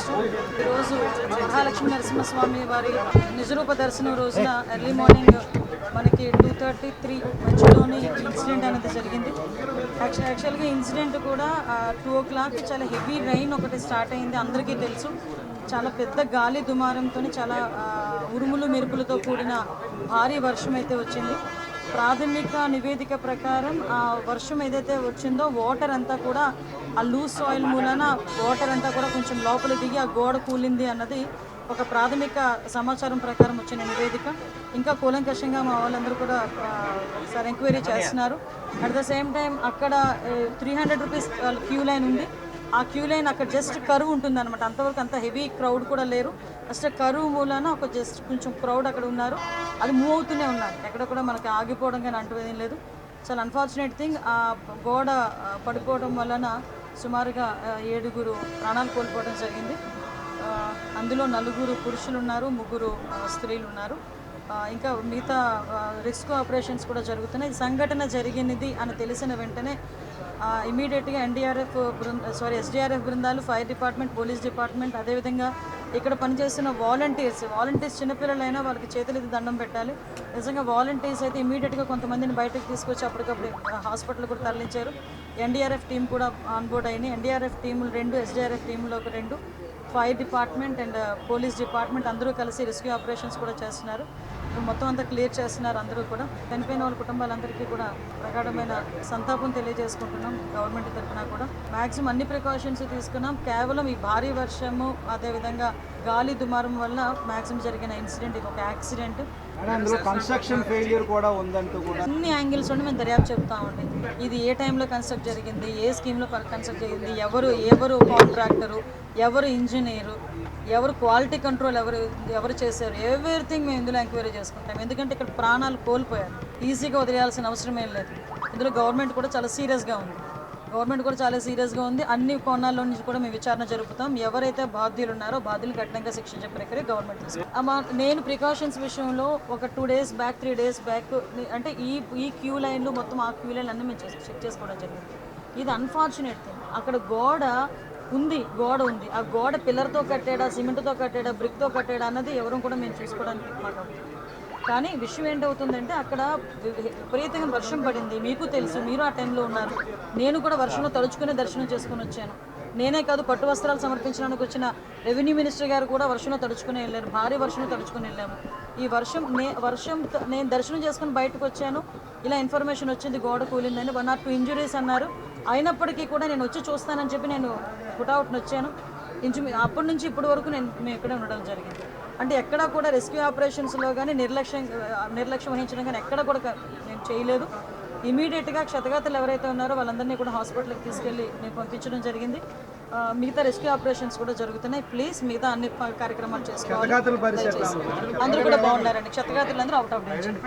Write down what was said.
ఈరోజు ఈరోజు మహాలక్ష్మి నరసింహస్వామి వారి నిజరూప దర్శనం రోజున ఎర్లీ మార్నింగ్ మనకి టూ థర్టీ త్రీ మధ్యలోని ఇన్సిడెంట్ అనేది జరిగింది. యాక్చువల్ యాక్చువల్గా ఇన్సిడెంట్ కూడా టూ ఓ క్లాక్ చాలా హెవీ రైన్ ఒకటి స్టార్ట్ అయింది అందరికీ తెలుసు. చాలా పెద్ద గాలి దుమారంతో చాలా ఉరుములు మెరుపులతో కూడిన భారీ వర్షం అయితే వచ్చింది. ప్రాథమిక నివేదిక ప్రకారం ఆ వర్షం ఏదైతే వచ్చిందో వాటర్ అంతా కూడా ఆ లూజ్ సాయిల్ మూలన వాటర్ అంతా కూడా కొంచెం లోపల దిగి ఆ గోడ కూలింది అన్నది ఒక ప్రాథమిక సమాచారం ప్రకారం వచ్చిన నివేదిక. ఇంకా కూలంకషంగా మా వాళ్ళందరూ కూడా ఒకసారి ఎంక్వైరీ చేస్తున్నారు. అట్ ద సేమ్ టైం అక్కడ three hundred rupees queue line ఉంది. ఆ క్యూ లైన్ అక్కడ జస్ట్ కరువు ఉంటుంది అనమాట అంతవరకు అంత హెవీ క్రౌడ్ కూడా లేరు. ఫస్ట్ కరువు మూలాన ఒక జస్ట్ కొంచెం క్రౌడ్ అక్కడ ఉన్నారు. అది మూవ్ అవుతూనే ఉన్నారు. ఎక్కడ కూడా మనకి ఆగిపోవడం కానీ అంటువేదేం లేదు. చాలా అన్ఫార్చునేట్ థింగ్ ఆ గోడ పడిపోవడం వలన సుమారుగా ఏడుగురు ప్రాణాలు కోల్పోవడం జరిగింది. అందులో నలుగురు పురుషులు ఉన్నారు ముగ్గురు స్త్రీలు ఉన్నారు. ఇంకా మిగతా రిస్క్ ఆపరేషన్స్ కూడా జరుగుతున్నాయి. సంఘటన జరిగినది అని తెలిసిన వెంటనే ఇమీడియట్గా ఎన్డీఆర్ఎఫ్ బృంద సారీ ఎస్డీఆర్ఎఫ్ బృందాలు ఫైర్ డిపార్ట్మెంట్ పోలీస్ డిపార్ట్మెంట్ అదేవిధంగా ఇక్కడ పనిచేస్తున్న వాలంటీర్స్ వాలంటీర్స్ చిన్నపిల్లలైనా వాళ్ళకి చేతులకి దండం పెట్టాలి. నిజంగా వాలంటీర్స్ అయితే ఇమీడియట్గా కొంతమందిని బయటకు తీసుకొచ్చి అప్పటికప్పుడు హాస్పిటల్ కూడా తరలించారు. ఎన్డీఆర్ఎఫ్ టీం కూడా ఆన్బోర్డ్ అయింది. ఎన్డీఆర్ఎఫ్ టీములు రెండు ఎస్డీఆర్ఎఫ్ టీంలో ఒక రెండు. Fire department and police department అందరూ కలిసి రెస్క్యూ ఆపరేషన్స్ కూడా చేస్తున్నారు. ఇప్పుడు మొత్తం అంతా క్లియర్ చేస్తున్నారు అందరూ కూడా. చనిపోయిన వాళ్ళ కుటుంబాలందరికీ కూడా ప్రగాఢమైన సంతాపం తెలియజేసుకుంటున్నాం గవర్నమెంట్ తరఫున కూడా. మ్యాక్సిమం అన్ని ప్రికాషన్స్ తీసుకున్నాం. కేవలం ఈ భారీ వర్షము అదేవిధంగా గాలి దుమారం వల్ల మ్యాక్సిమం జరిగిన ఇన్సిడెంట్ ఇది. ఒక యాక్సిడెంట్ అందులో కన్స్ట్రక్షన్ ఫెయిలియర్ కూడా ఉందంటూ కూడా. అన్ని యాంగిల్స్ నుండి మేము దర్యాప్తు చెప్తామండి ఇది ఏ టైంలో కన్స్ట్రక్ట్ జరిగింది ఏ స్కీమ్లో కన్స్ట్రక్ట్ జరిగింది ఎవరు ఎవరు కాంట్రాక్టరు ఎవరు ఇంజనీరు ఎవరు క్వాలిటీ కంట్రోల్ ఎవరు ఎవరు చేశారు ఎవ్రీథింగ్ మేము ఇందులో ఎంక్వైరీ చేసుకుంటాం. ఎందుకంటే ఇక్కడ ప్రాణాలు కోల్పోయారు. ఈజీగా వదిలేయాల్సిన అవసరం ఏం లేదు. ఇందులో గవర్నమెంట్ కూడా చాలా సీరియస్గా ఉంది. గవర్నమెంట్ కూడా చాలా సీరియస్గా ఉంది. అన్ని కోణాల్లో నుంచి కూడా మేము విచారణ జరుపుతాం. ఎవరైతే బాధ్యులు ఉన్నారో బాధ్యులు కఠినంగా శిక్షించే ప్రక్రియ గవర్నమెంట్ నేను ప్రికాషన్స్ విషయంలో ఒక two days back three days back అంటే ఈ ఈ క్యూ లైన్లు మొత్తం ఆ క్యూ లైన్లు అన్నీ మేము చెక్ చేసుకోవడం జరిగింది. ఇది అన్ఫార్చునేట్ థింగ్ అక్కడ గోడ ఉంది గోడ ఉంది. ఆ గోడ పిల్లర్తో కట్టాడా సిమెంట్తో కట్టాడా బ్రిక్తో కట్టాడా అన్నది ఎవరు కూడా మేము చూసుకోవడానికి మాకు కానీ విషయం ఏంటవుతుందంటే అక్కడ విపరీతంగా వర్షం పడింది. మీకు తెలుసు మీరు ఆ టైంలో ఉన్నారు. నేను కూడా వర్షంలో తడుచుకునే దర్శనం చేసుకుని వచ్చాను. నేనే కాదు పట్టు వస్త్రాలు సమర్పించడానికి వచ్చిన రెవెన్యూ మినిస్టర్ గారు కూడా వర్షంలో తడుచుకుని వెళ్ళారు. భారీ వర్షంలో తడుచుకుని వెళ్ళాము. ఈ వర్షం నే వర్షం నేను దర్శనం చేసుకుని బయటకు వచ్చాను. ఇలా ఇన్ఫర్మేషన్ వచ్చింది గోడ కూలిందని. వన్ ఆర్ టూ ఇంజురీస్ అన్నారు. అయినప్పటికీ కూడా నేను వచ్చి చూస్తానని చెప్పి నేను పుట్అవుట్ని వచ్చాను. ఇంచు అప్పటి నుంచి ఇప్పటి వరకు నేను మేము ఇక్కడే ఉండడం జరిగింది. అంటే ఎక్కడా కూడా రెస్క్యూ ఆపరేషన్స్లో కానీ నిర్లక్ష్యం నిర్లక్ష్యం వహించడం కానీ ఎక్కడ కూడా నేను చేయలేదు. ఇమీడియట్గా క్షతగాతలు ఎవరైతే ఉన్నారో వాళ్ళందరినీ కూడా హాస్పిటల్కి తీసుకెళ్ళి నేను పంపించడం జరిగింది. మిగతా రెస్క్యూ ఆపరేషన్స్ కూడా జరుగుతున్నాయి. ప్లీజ్ మిగతా అన్ని కార్యక్రమాలు చేసుకోవాలి. అందరూ కూడా బాగున్నారండి. క్షతగాతులు అందరూ అవుట్ ఆఫ్ డేంజర్.